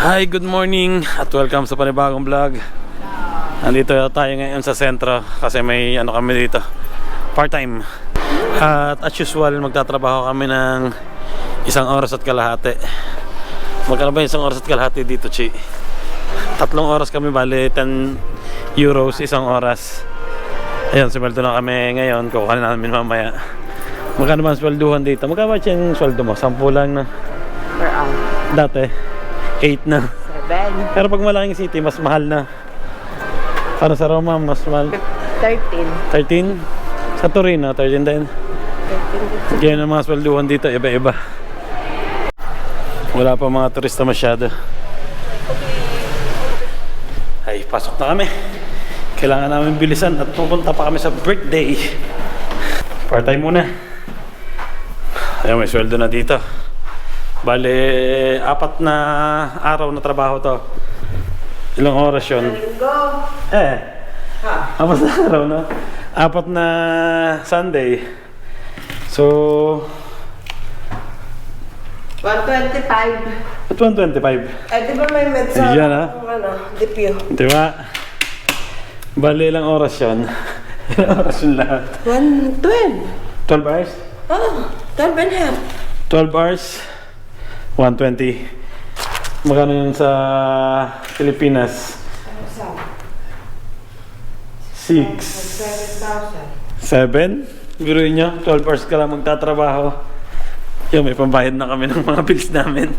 Hi, good morning at welcome sa panibagong vlog. Nandito tayo ngayon sa sentro kasi may ano kami dito, part-time. At as usual, magtatrabaho kami ng isang oras at kalahati. Magkano ba isang oras at kalahati dito, Chi? Tatlong oras kami, bali 10 euros isang oras. Ayun, sumweldo na kami ngayon, kukuha na namin mamaya. Magkano ba ang swelduhan dito? Magkano ba yung sweldo mo? Sampu lang na. Per hour. Dati, 8 na. Seven. Pero pag malaking city, mas mahal na. Para sa Roma, mas mahal. Thirteen. 13? Sa Torino, 13 din. Thirteen. Ganyan ang mga swelduhan dito, iba-iba. Wala pa mga turista masyado. Ay, pasok na kami. Kailangan namin bilisan at pupunta pa kami sa birthday. Part-time muna. Ayun, may sweldo na dito. Bale, apat na araw na trabaho to. Ilang oras yun? Linggo. Eh, Ha? apat na araw na. Apat na Sunday. So, 125. at 125. Eh, di ba may medsa? Ayan, ha? Ano, dipyo. Di ba? Bale, ilang oras yun? ilang oras yun lahat? 112. 12 hours? Oh, 12 and a half. 12 hours, 120. Magkano yun sa Pilipinas? 6. 7,000. 7? Biruin nyo, 12 hours ka lang magtatrabaho. Yun, may pambayad na kami ng mga bills namin.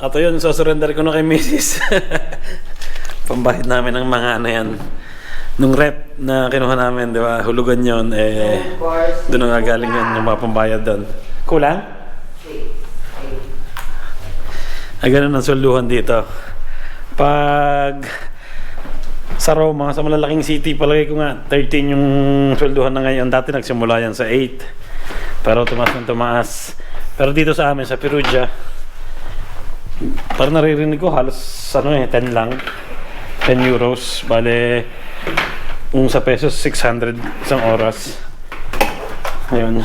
At yun, so surrender ko na kay Mrs. pambayad namin ng mga ano yan. Nung rep na kinuha namin, di ba, hulugan yon eh, doon na galing yun, yung mga pambayad doon. Kulang? Ay, ganun ang swelduhan dito. Pag sa Roma, sa malalaking city, palagay ko nga, 13 yung swelduhan na ngayon. Dati nagsimula yan sa 8. Pero tumaas ng tumaas. Pero dito sa amin, sa Perugia, parang naririnig ko halos ano eh, 10 lang. 10 euros. Bale, kung sa pesos, 600 isang oras. Ayun.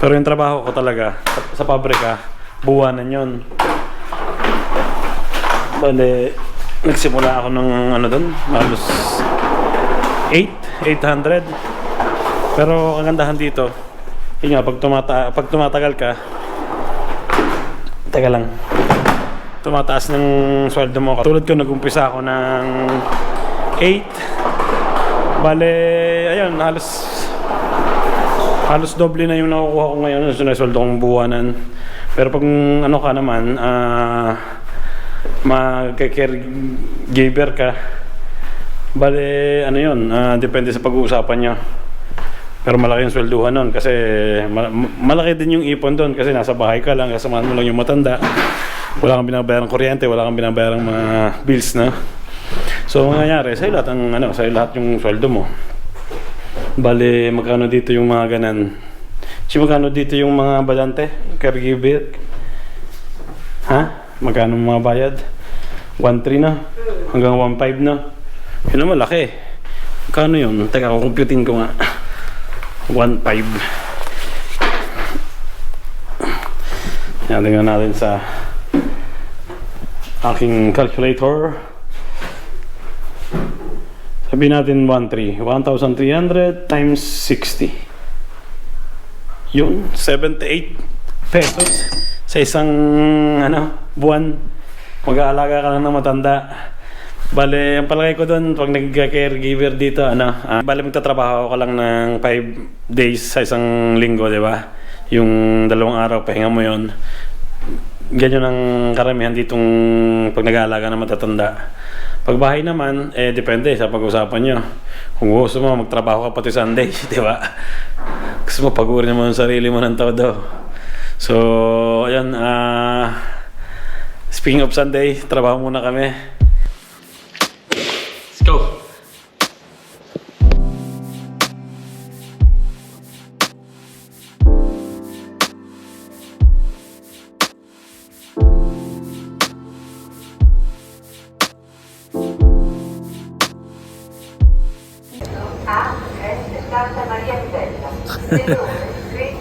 Pero yung trabaho ko talaga sa, sa pabrika, buwanan yon. Bale, nagsimula ako ng ano doon, halos 8, 800. Pero ang gandahan dito, yun nga, pag, tumata pag tumatagal ka, teka lang, tumataas ng sweldo mo. Tulad ko, nag-umpisa ako ng 8. Bale, ayun, halos halos doble na yung nakukuha ko ngayon sa sweldo kong buwanan. Pero pag ano ka naman, ah mag-caregiver ka, bale, ano yun, ah, depende sa pag-uusapan nyo. Pero malaki yung swelduhan nun kasi ma- malaki din yung ipon doon kasi nasa bahay ka lang, kasamahan mo lang yung matanda. Wala kang binabayarang kuryente, wala kang binabayarang mga bills na. So, ang nangyayari, sa'yo lahat, ang, ano, sa'yo lahat yung sweldo mo. Bale, magkano dito yung mga ganan? Si magkano dito yung mga badante? Caregiver? Ha? Magkano mga bayad? 1.3 na? Hanggang 1.5 na? Yun naman laki. Magkano yun? Teka, kukumputin ko nga. 1.5. Yan, tingnan natin sa aking calculator. Sabihin natin 1.3. 1,300 times 60. Yun, 78 pesos sa isang ano, buwan. Mag-aalaga ka lang ng matanda. Bale, ang palagay ko doon, pag nag-caregiver dito, ano, ah, bale magtatrabaho ka lang ng 5 days sa isang linggo, di ba? Yung dalawang araw, pahinga mo yon Ganyan ang karamihan ditong pag nag-aalaga ng matatanda. Pag bahay naman, eh depende sa pag-usapan nyo. Kung gusto mo, magtrabaho ka pati Sunday, di ba? Gusto mo, pagurin mo sarili mo ng todo. So, ayan, ah... speaking of Sunday, trabaho muna kami.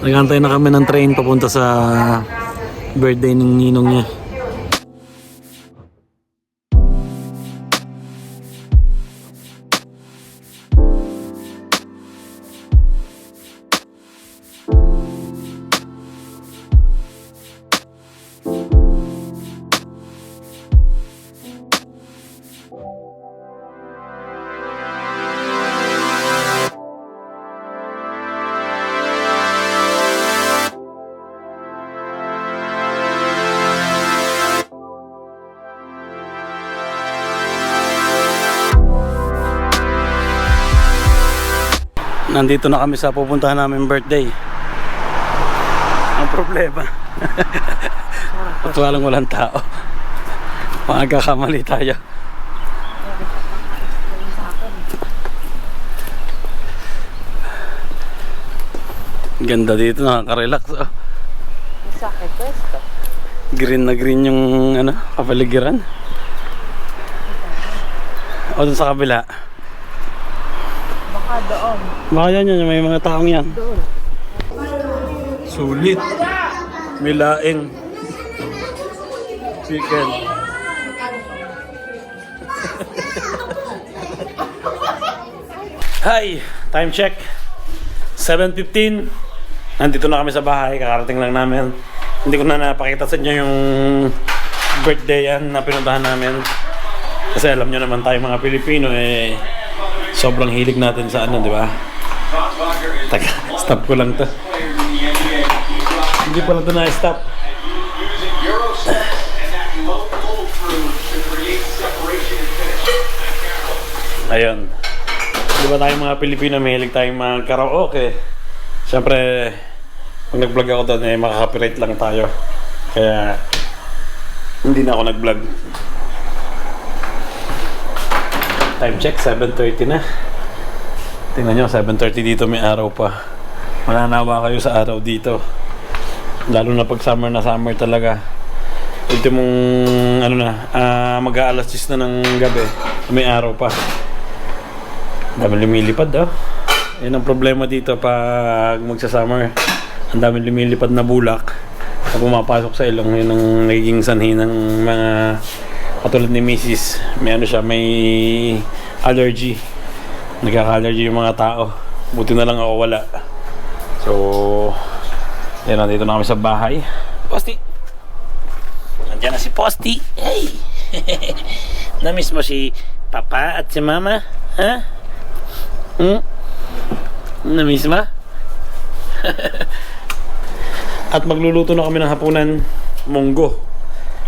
Nagantay na kami ng train papunta sa birthday ng ninong niya. Nandito na kami sa pupuntahan namin birthday. Ang problema. At walang walang tao. Magkakamali tayo. Ganda dito, nakaka-relax. Oh. Green na green yung ano, kapaligiran. O dun sa kabila. Baka doon. Baka yan yan, may mga taong yan. Doon. Sulit. May laing. Chicken. Hi! Time check. 7.15. Nandito na kami sa bahay. Kakarating lang namin. Hindi ko na napakita sa inyo yung birthday yan na pinuntahan namin. Kasi alam nyo naman tayo mga Pilipino eh sobrang hilig natin sa ano, di ba? Taka, stop ko lang to. Hindi pala ito na-stop. Ayun. Di ba tayo mga Pilipino, mahilig tayong mag-karaoke. Siyempre, pag nag-vlog ako doon, eh, makaka-copyright lang tayo. Kaya, hindi na ako nag-vlog. Time check, 7.30 na. Tingnan nyo, 7.30 dito may araw pa. Mananawa kayo sa araw dito. Lalo na pag summer na summer talaga. Ultimong ano na, ah mag-aalas 10 na ng gabi. May araw pa. Dami lumilipad oh. Yan ang problema dito pag magsa-summer. Ang dami lumilipad na bulak na pumapasok sa ilong. Yun ang nagiging sanhi ng mga katulad ni Mrs. May ano siya, may allergy. Nagkaka-allergy yung mga tao. Buti na lang ako wala. So, yan, nandito na kami sa bahay. Posti! Nandiyan na si Posti. Hey! Namiss mo si Papa at si Mama? Ha? Hmm? Namiss ba? at magluluto na kami ng hapunan munggo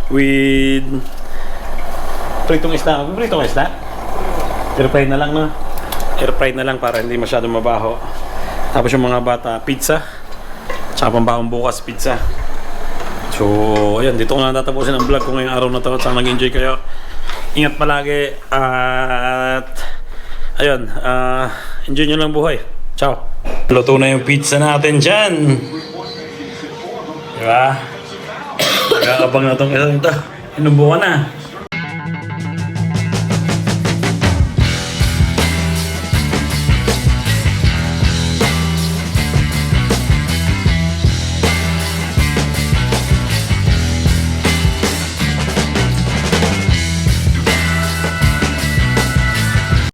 with pritong isda. Pritong isda? Air fry na lang no? Air fry na lang para hindi masyadong mabaho. Tapos yung mga bata, pizza. Tsaka pambahong bukas, pizza. So, ayan, dito ko na tatapusin ang vlog ko ngayong araw na to. At sana nag-enjoy kayo. Ingat palagi. At, ayun, ah, enjoy nyo lang buhay. Ciao. Luto na yung pizza natin dyan. Diba? Nag-aabang na itong isang ito. Inubukan na.